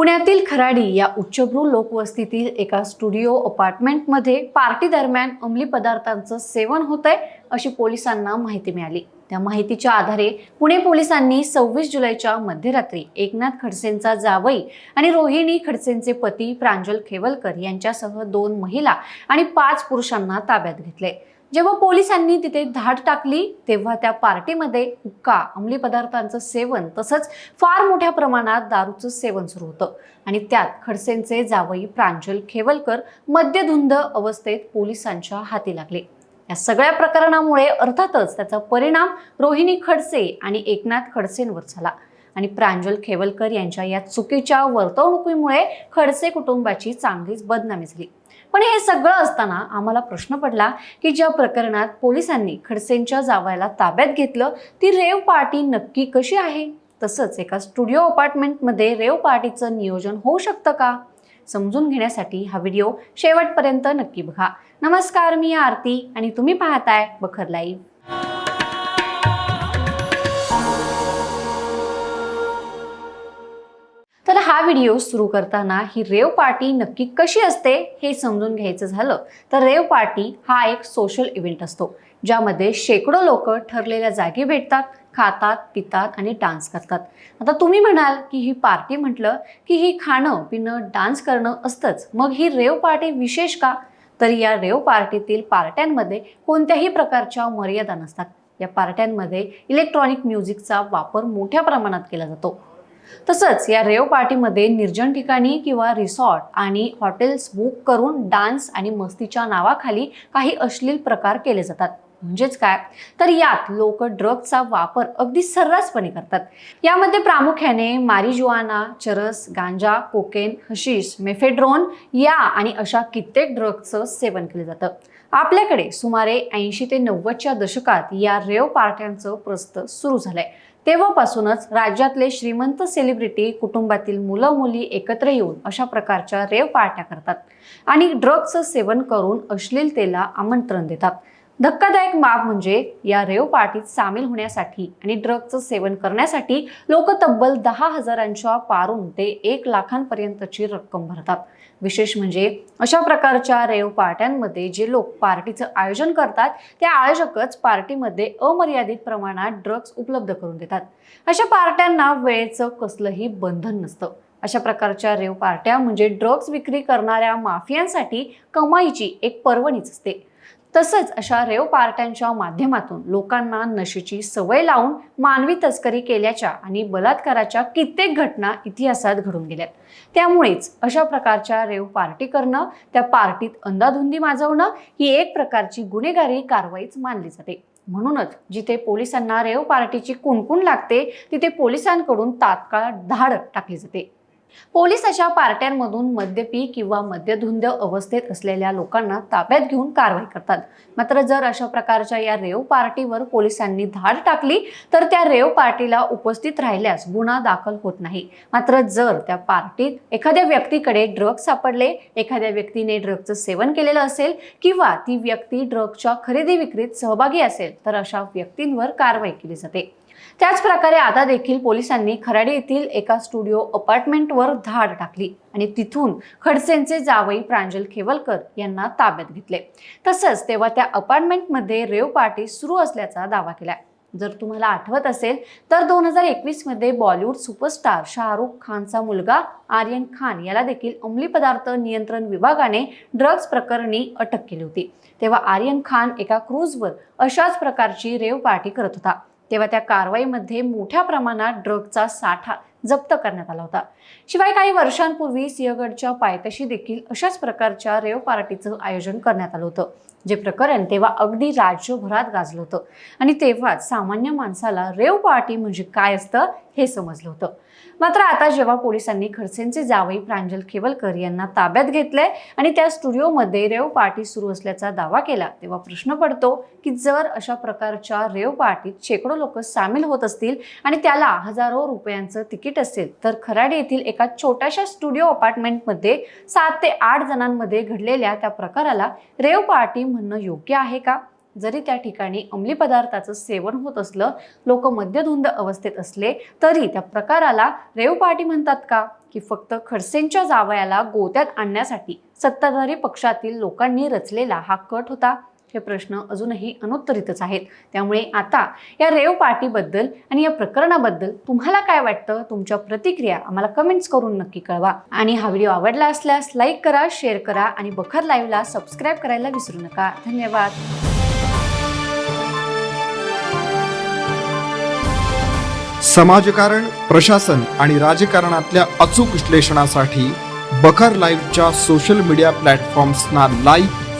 पुण्यातील खराडी या उच्चभ्रू लोकवस्तीतील एका स्टुडिओ अपार्टमेंटमध्ये पार्टी दरम्यान अंमली पदार्थांचं सेवन होत आहे अशी पोलिसांना माहिती मिळाली. त्या माहितीच्या आधारे पुणे पोलिसांनी सव्वीस जुलैच्या मध्यरात्री एकनाथ खडसेंचा जावई आणि रोहिणी खडसेंचे पती प्रांजल खेवलकर यांच्यासह दोन महिला आणि पाच पुरुषांना ताब्यात घेतले. जेव्हा पोलिसांनी तिथे धाड टाकली तेव्हा त्या पार्टीमध्ये हुक्का अंमली पदार्थांचं सेवन तसंच फार मोठ्या प्रमाणात दारूचं सेवन सुरू होतं. आणि त्यात खडसेंचे जावई प्रांजल खेवलकर मद्यधुंद अवस्थेत पोलिसांच्या हाती लागले. या सगळ्या प्रकरणामुळे अर्थातच त्याचा परिणाम रोहिणी खडसे आणि एकनाथ खडसेंवर झाला. आणि प्रांजल खेवलकर यांच्या या चुकीच्या वर्तवणुकीमुळे खडसे कुटुंबाची चांगलीच बदनामी झाली. पण हे सगळं असताना आम्हाला प्रश्न पडला की ज्या प्रकरणात पोलिसांनी खडसेंच्या जावयाला ताब्यात घेतलं ती रेव पार्टी नक्की कशी आहे? तसंच एका स्टुडिओ अपार्टमेंटमध्ये रेव पार्टीचं नियोजन होऊ शकतं का? समजून घेण्यासाठी हा व्हिडिओ शेवटपर्यंत नक्की बघा. नमस्कार मी आरती आणि तुम्ही पाहताय बखर लाईव्ह. तर हा व्हिडिओ सुरू करताना ही रेव पार्टी नक्की कशी असते हे समजून घ्यायचं झालं. तर रेव पार्टी हा एक सोशल इव्हेंट असतो ज्यामध्ये शेकडो लोक ठरलेल्या जागी भेटतात. खातात पितात आणि डान्स करतात. आता तुम्ही म्हणाल की ही पार्टी म्हटलं की ही खाणं पिणं डान्स करणं असतंच. मग ही रेव पार्टी विशेष का? तर या रेव पार्टीतील पार्ट्यांमध्ये कोणत्याही प्रकारच्या मर्यादा नसतात. या पार्ट्यांमध्ये इलेक्ट्रॉनिक म्युझिकचा वापर मोठ्या प्रमाणात केला जातो. तसंच या रेव पार्टीमध्ये निर्जन ठिकाणी किंवा रिसॉर्ट आणि हॉटेल्स बुक करून डान्स आणि मस्तीच्या नावाखाली काही अश्लील प्रकार केले जातात. म्हणजेच काय? तर यात लोक ड्रगचा वापर अगदी सर्रासपणे करतात. यामध्ये प्रामुख्याने मारिजुआना चरस गांजा कोकेन हशीश मेफेड्रोन या आणि अशा कित्येक ड्रगचं सेवन केलं जातं. आपल्याकडे सुमारे ऐंशी ते नव्वदच्या दशकात या रेव पार्ट्यांचं प्रस्त सुरू झालंय. तेव्हापासूनच राज्यातले श्रीमंत सेलिब्रिटी कुटुंबातील मुलं मुली एकत्र येऊन अशा प्रकारच्या रेव पार्ट्या करतात आणि ड्रग्जचं सेवन करून अश्लीलतेला आमंत्रण देतात. धक्कादायक बाब म्हणजे या रेव पार्टीत सामील होण्यासाठी आणि ड्रगचं सेवन करण्यासाठी लोक तब्बल दहा हजारांच्या पारून ते एक लाखांपर्यंतची रक्कम भरतात. विशेष म्हणजे अशा प्रकारच्या रेव पार्ट्यांमध्ये जे लोक पार्टीचं आयोजन करतात त्या आयोजकच पार्टीमध्ये अमर्यादित प्रमाणात ड्रग्ज उपलब्ध करून देतात. अशा पार्ट्यांना वेळेचं कसलंही बंधन नसतं. अशा प्रकारच्या रेव पार्ट्या म्हणजे ड्रग्ज विक्री करणाऱ्या माफियांसाठी कमाईची एक पर्वणीच असते. तसंच अशा रेव पार्ट्यांच्या माध्यमातून लोकांना नशेची सवय लावून मानवी तस्करी केल्याच्या आणि बलात्काराच्या कित्येक घटना इतिहासात घडून गेल्यात. त्यामुळेच अशा प्रकारच्या रेव पार्टी करणं त्या पार्टीत अंदाधुंदी माजवणं ही एक प्रकारची गुन्हेगारी कारवाईच मानली जाते. म्हणूनच जिथे पोलिसांना रेव पार्टीची कुणकुण लागते तिथे पोलिसांकडून तात्काळ धाड टाकली जाते. पोलीस अशा पार्ट्यांमधून मद्यपी किंवा मद्यधुंद अवस्थेत असलेल्या लोकांना ताब्यात घेऊन कारवाई करतात. मात्र जर अशा प्रकारच्या या रेव पार्टीवर पोलिसांनी धाड टाकली तर त्या रेव पार्टीला उपस्थित राहिल्यास गुन्हा दाखल होत नाही. मात्र जर त्या पार्टीत एखाद्या व्यक्तीकडे ड्रग्ज सापडले एखाद्या व्यक्तीने ड्रग्जचं सेवन केलेलं असेल किंवा ती व्यक्ती ड्रग्जच्या खरेदी विक्रीत सहभागी असेल तर अशा व्यक्तींवर कारवाई केली जाते. त्याचप्रकारे आता देखील पोलिसांनी खराडे येथील एका स्टुडिओ अपार्टमेंटवर धाड टाकली आणि तिथून खडसेंचे जावई प्रांजल खेवलकर यांना ताब्यात घेतले. तसंच तेव्हा त्या अपार्टमेंटमध्ये रेव पार्टी सुरू असल्याचा दावा केला जर तुम्हाला आठवत असेल तर दोन हजार एकवीसमध्ये बॉलिवूड सुपरस्टार शाहरुख खानचा मुलगा आर्यन खान याला देखील अंमली पदार्थ नियंत्रण विभागाने ड्रग्ज प्रकरणी अटक केली होती. तेव्हा आर्यन खान एका क्रूजवर अशाच प्रकारची रेव पार्टी करत होता. तेव्हा त्या कारवाईमध्ये मोठ्या प्रमाणात ड्रगचा साठा जप्त करण्यात आला होता. शिवाय काही वर्षांपूर्वी सिंहगडच्या पायथ्याशी देखील अशाच प्रकारच्या रेव पार्टीचं आयोजन करण्यात आलं होतं. जे प्रकरण तेव्हा अगदी राज्यभरात गाजलं होतं. आणि तेव्हाच सामान्य माणसाला रेव पार्टी म्हणजे काय असतं हे समजलं होतं. मात्र आता जेव्हा पोलिसांनी खडसेंचे जावई प्रांजल खेवलकर यांना ताब्यात घेतलंय आणि त्या स्टुडिओमध्ये रेव पार्टी सुरू असल्याचा दावा केला तेव्हा प्रश्न पडतो की जर अशा प्रकारच्या रेव पार्टीत शेकडो लोक सामील होत असतील आणि त्याला हजारो रुपयांचं तिकीट असेल तर खराडे येथील एका छोट्याशा स्टुडिओ अपार्टमेंटमध्ये सात ते आठ जणांमध्ये घडलेल्या त्या प्रकाराला रेव पार्टी म्हणणं योग्य आहे का? जरी त्या ठिकाणी अंमली पदार्थाचं सेवन होत असलं लोक मद्यधुंद अवस्थेत असले तरी त्या प्रकाराला रेव पार्टी म्हणतात का? की फक्त खडसेंच्या जावयाला गोत्यात आणण्यासाठी सत्ताधारी पक्षातील लोकांनी रचलेला हा कट होता. हे प्रश्न अजूनही अनुत्तरितच आहेत. त्यामुळे आता या रेव पार्टीबद्दल आणि या प्रकरणाबद्दल तुम्हाला काय वाटतं? तुमच्या प्रतिक्रिया आम्हाला कमेंट्स करून नक्की कळवा. आणि हा व्हिडिओ आवडला असल्यास लाईक करा शेअर करा आणि बखर लाईव्हला सबस्क्राईब करायला विसरू नका. धन्यवाद. समाजकारण प्रशासन आणि राजकारणातल्या अचूक विश्लेषणासाठी बखर लाईव्हच्या सोशल मीडिया प्लॅटफॉर्म्सना लाईक